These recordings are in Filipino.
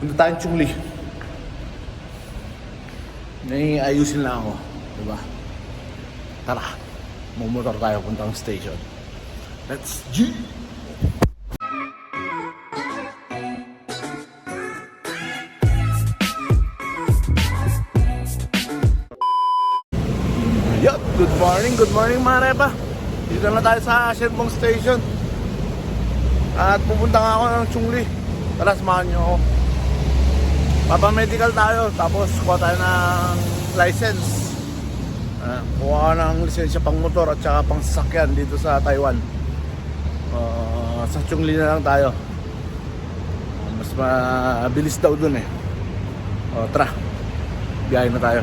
Punta tayong Chungli. May ayusin lang ako. Diba? Tara. Mumotor tayo puntang station. Let's G! Yup, good morning, good morning mga repa. Dito na tayo sa Shenbong Station. At pupunta nga ako ng Chungli. Tara, samahan niyo ako. Papamedical tayo, tapos kuha tayo ng license. Uh, kuha ng lisensya pang motor at saka pang sasakyan dito sa Taiwan. Ah, sa Chungli na lang tayo. Mas mabilis daw dun eh. O, tara. Biyahe na tayo.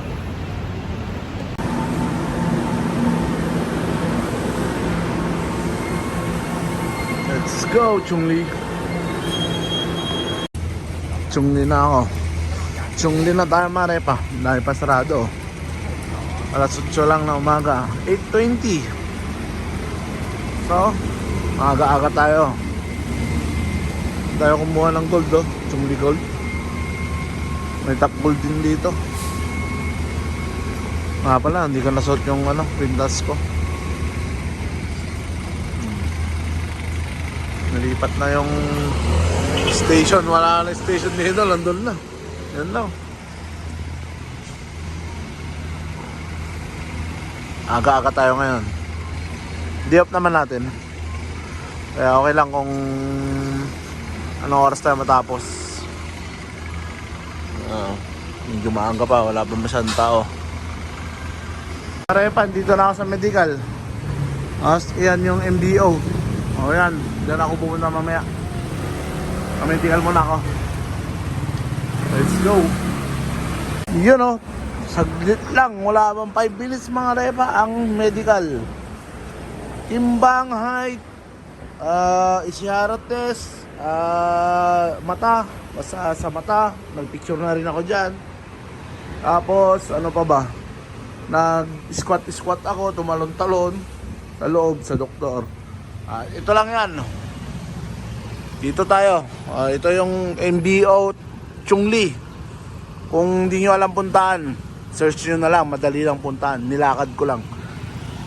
Let's go, Chungli. Chungli na ako. Chungli na tayo, Marepa. Dahil pa sarado. Alas 8 lang na umaga. 8.20. So, maaga-aga tayo. Tayo kumuha ng gold, oh. Chungli gold. May gold din dito. Nga pala, hindi ko nasuot yung ano, pintas ko. Nalipat na yung station. Wala na station dito. Nandun na. Yan lang. Aga-aga tayo ngayon. Di off naman natin. Kaya okay lang kung anong oras tayo matapos. Uh, medyo maaga pa. Wala pa masyadong tao. Parepan, dito na ako sa medical. As, yan yung MDO. O yan, dyan ako pupunta mamaya. Kamentigal muna ako. Go. Yun o, saglit lang, wala bang 5 minutes mga repa ang medical. Timbang, height, uh, isyara test, ah, mata, basta sa mata, nagpicture na rin ako dyan. Tapos, ano pa ba? Nag-squat-squat ako, tumalon-talon sa loob sa doktor. Ah, ito lang yan. Dito tayo. Ah, ito yung MBO Chungli. Kung hindi nyo alam puntahan, search nyo na lang. Madali lang puntahan. Nilakad ko lang.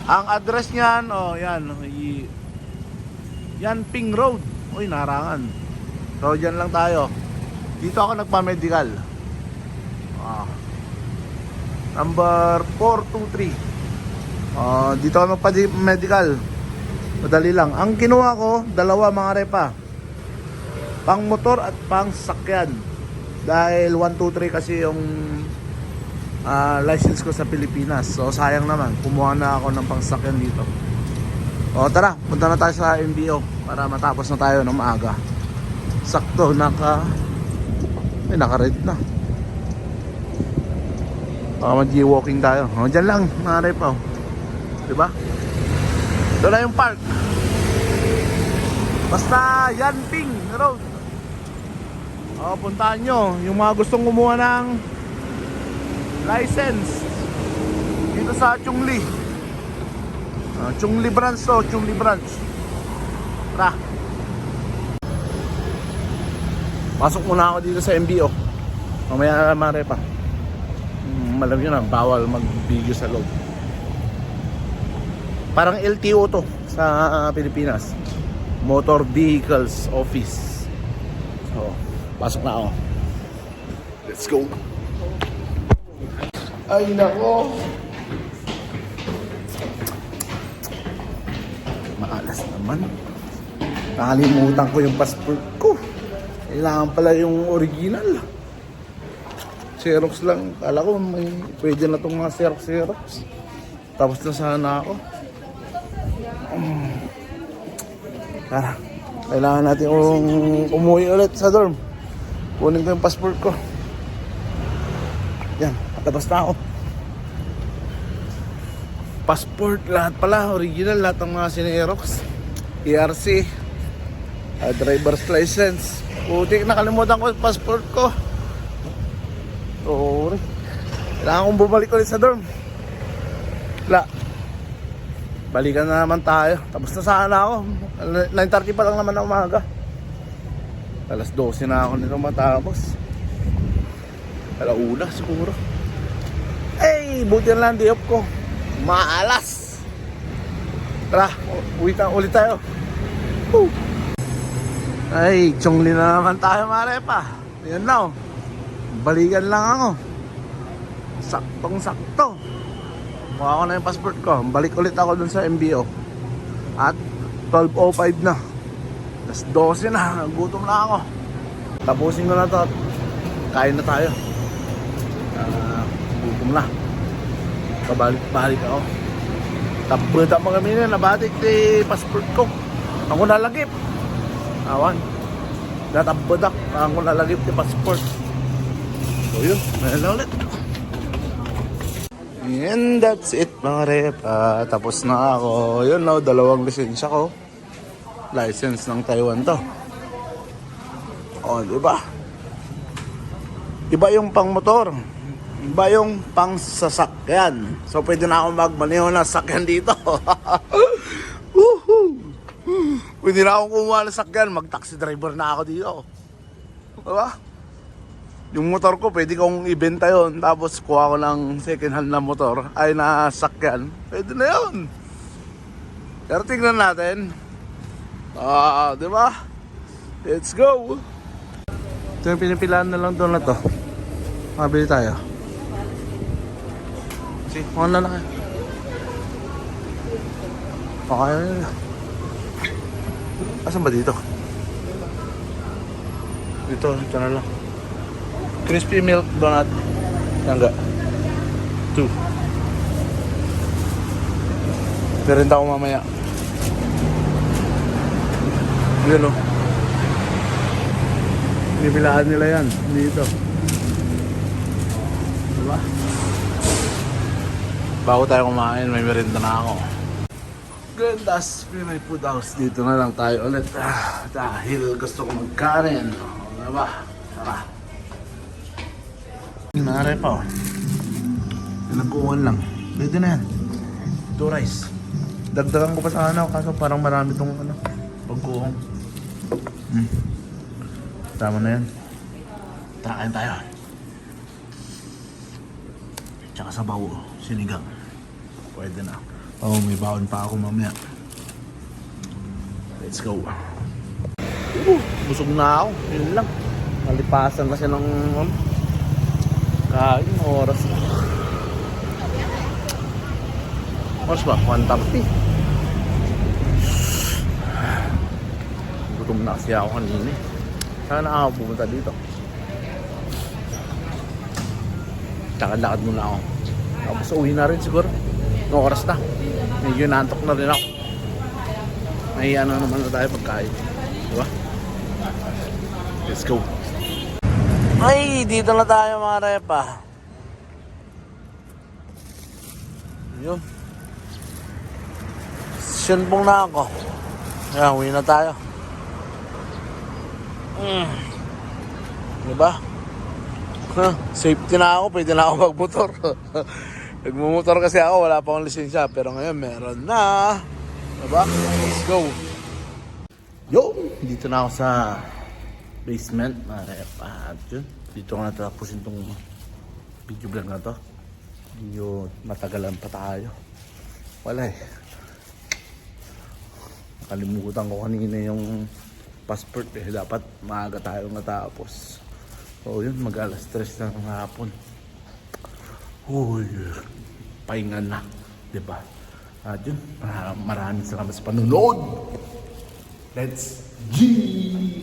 Ang address niyan, oh, yan. Yan, Ping Road. Uy, narangan. So, dyan lang tayo. Dito ako nagpa-medical. Ah. Number 423. Ah, dito ako nagpa-medical. Madali lang. Ang kinuha ko, dalawa mga repa. Pang motor at pang sakyan. Dahil 1, 2, 3 kasi yung ah, license ko sa Pilipinas. So sayang naman. Kumuha na ako ng pang sakyan dito. O tara, punta na tayo sa MBO para matapos na tayo ng maaga. Sakto, naka... Ay, naka-red na. Baka mag-walking tayo. O, dyan lang, repa. oh. Diba? Ito na yung park. Basta Yanping Road. O, puntahan nyo. Yung mga gustong kumuha ng license dito sa Chungli. Uh, Chungli branch to, Chungli branch. Tara. Pasok muna ako dito sa MBO. Mamaya na mare pa. Hmm, Malam yun na, bawal mag-video sa loob. Parang LTO to sa uh, Pilipinas. Motor Vehicles Office. So, pasok na ako. Let's go. Ay nako. Maalas naman. Nakalimutan ko yung passport ko. Kailangan pala yung original. Xerox lang. Kala ko may pwede na itong mga Xerox Xerox. Tapos na sana ako. Tara. Kailangan natin um, umuwi ulit sa dorm. Kunin ko yung passport ko. Yan. Labas na ako. Passport, lahat pala. Original, lahat ng mga sinerox. ERC. Uh, driver's license. Puti, nakalimutan ko yung passport ko. Sorry. Kailangan kong bumalik ulit sa dorm. Wala. Balikan na naman tayo. Tapos na sana ako. 9.30 pa lang naman na umaga. Alas 12 na ako nito matapos. Alauna siguro. Eh, buti na lang di off ko. Maalas. Tara, uwi ta ulit tayo. Woo! Ay, chongli na naman tayo marepa. Yan na oh. Balikan lang ako. Saktong sakto. Mukha ko na yung passport ko. Balik ulit ako dun sa MBO. At 12.05 na. Alas 12 na. Gutom na ako. Tapusin ko na to. Kain na tayo. Ah, gutom na. Kabalik-balik ako. Tapos pa kami na. Nabatik di passport ko. Ako nalagip. Awan. Natabadak. Ako nalagip di passport. So yun. Mayroon na ulit. And that's it mga rep. Ah, tapos na ako. Yun no, dalawang lisensya ko. License ng Taiwan to. O, di ba? Iba yung pang motor. Iba yung pang sasakyan. So pwede na ako magmaneho ng sasakyan dito. Pwede na akong kumuha ng sasakyan. Mag-taxi driver na ako dito. Diba? Yung motor ko, pwede kong ibenta yon Tapos kuha ko ng second hand na motor. Ay, na sakyan. Pwede na yun. Pero tingnan natin. Ah, di ba? Let's go! Ito yung pinipilaan na lang doon na to. Makabili tayo. Sige, mga na kayo. Okay. Asan ba dito? Dito, dito na lang. Crispy milk donut. Tangga. Two. Pero ako mamaya. Yun o. Binibilaan nila yan. Dito. Diba? Bago tayo kumain, may merinda na ako. Grandas Pinoy Food House. Dito na lang tayo ulit. Ah, dahil gusto ko magkanin. Diba? Tara. Nare pa oh. Pinagkuhan lang. Pwede na yan. Two rice. Dagdagan ko pa sa ano, kaso parang marami tong ano, pagkuhong. Hmm. Tama na yan. Tara, kain tayo. Tsaka sabaw, sinigang. Pwede na. Oh, may baon pa ako mamaya. Let's go. Uh, busog na ako. Yun lang. Nalipasan kasi ng um, kain oras na. Oras ba? 1.30. Gutom na kasi ako kanina. eh. Saan na ako pumunta dito? Lakad-lakad muna ako. Tapos uwi na rin siguro. No oras na. Medyo nantok na rin ako. May ano naman na tayo pagkain. Diba? Let's go. Ay, dito na tayo mga repa. Yun. Siyunpong na ako. Yan, uwi na tayo. Mm. Diba? Huh, safety na ako, pwede na ako magmotor. Nagmumotor kasi ako, wala pa akong lisensya. Pero ngayon, meron na. Diba? Let's go. Yo! Dito na ako sa basement, mga rep. At yun, dito ko natapusin tong video vlog na to. Medyo matagalan pa tayo. Wala eh. Nakalimutan ko kanina yung passport eh. Dapat maaga tayo natapos. So yun, mag alas stress na ng hapon. Uy, pahinga na. 'di ba? At yun, maraming salamat sa panunod. Let's G!